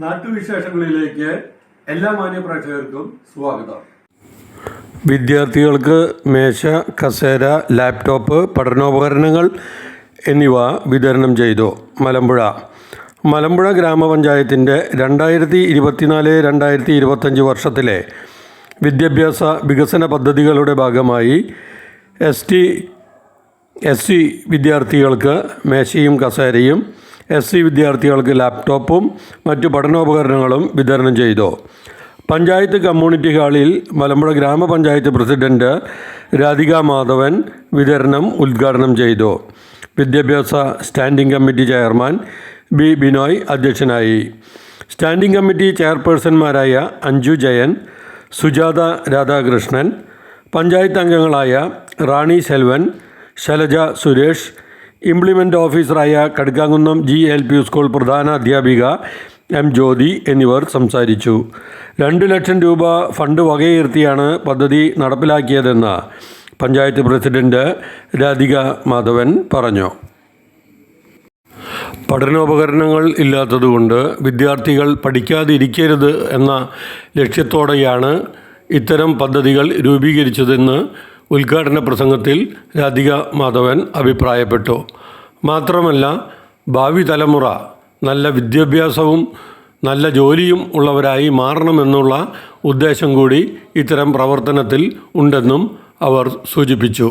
നാട്ടുവിശേഷങ്ങളിലേക്ക് എല്ലാ മാന്യപ്രേക്ഷകർക്കും സ്വാഗതം. വിദ്യാർത്ഥികൾക്ക് മേശ കസേര ലാപ്ടോപ്പ് പഠനോപകരണങ്ങൾ എന്നിവ വിതരണം ചെയ്തു മലമ്പുഴ. മലമ്പുഴ ഗ്രാമപഞ്ചായത്തിന്റെ രണ്ടായിരത്തി ഇരുപത്തിനാല് രണ്ടായിരത്തി ഇരുപത്തഞ്ച് വർഷത്തിലെ വിദ്യാഭ്യാസ വികസന പദ്ധതികളുടെ ഭാഗമായി എസ് ടി എസ് സി വിദ്യാർത്ഥികൾക്ക് മേശയും കസേരയും എസ് സി വിദ്യാർത്ഥികൾക്ക് ലാപ്ടോപ്പും മറ്റു പഠനോപകരണങ്ങളും വിതരണം ചെയ്തു. പഞ്ചായത്ത് കമ്മ്യൂണിറ്റി ഹാളിൽ മലമ്പുഴ ഗ്രാമപഞ്ചായത്ത് പ്രസിഡന്റ് രാധിക മാധവൻ വിതരണം ഉദ്ഘാടനം ചെയ്തു. വിദ്യാഭ്യാസ standing committee chairman B Binoy അധ്യക്ഷനായി. സ്റ്റാൻഡിംഗ് കമ്മിറ്റി ചെയർപേഴ്സൺമാരായ അഞ്ജു ജയൻ സുജാത രാധാകൃഷ്ണൻ പഞ്ചായത്ത് അംഗങ്ങളായ റാണി സെൽവൻ ശലജ സുരേഷ് ഇംപ്ലിമെന്റ് ഓഫീസറായ Kadukkankunnam G L P school പ്രധാന അധ്യാപിക എം ജ്യോതി എന്നിവർ സംസാരിച്ചു. രണ്ട് ലക്ഷം രൂപ ഫണ്ട് വകയിരുത്തിയാണ് പദ്ധതി നടപ്പിലാക്കിയതെന്ന് പഞ്ചായത്ത് പ്രസിഡന്റ് രാധിക മാധവൻ പറഞ്ഞു. പഠനോപകരണങ്ങൾ ഇല്ലാത്തതുകൊണ്ട് വിദ്യാർത്ഥികൾ പഠിക്കാതിരിക്കരുത് എന്ന ലക്ഷ്യത്തോടെയാണ് ഇത്തരം പദ്ധതികൾ രൂപീകരിച്ചതെന്ന് ഉദ്ഘാടന പ്രസംഗത്തിൽ രാധിക മാധവൻ അഭിപ്രായപ്പെട്ടു. മാത്രമല്ല ഭാവി തലമുറ നല്ല വിദ്യാഭ്യാസവും നല്ല ജോലിയും ഉള്ളവരായി മാറണമെന്നുള്ള ഉദ്ദേശം കൂടി ഇത്തരം പ്രവർത്തനത്തിൽ ഉണ്ടെന്നും അവർ സൂചിപ്പിച്ചു.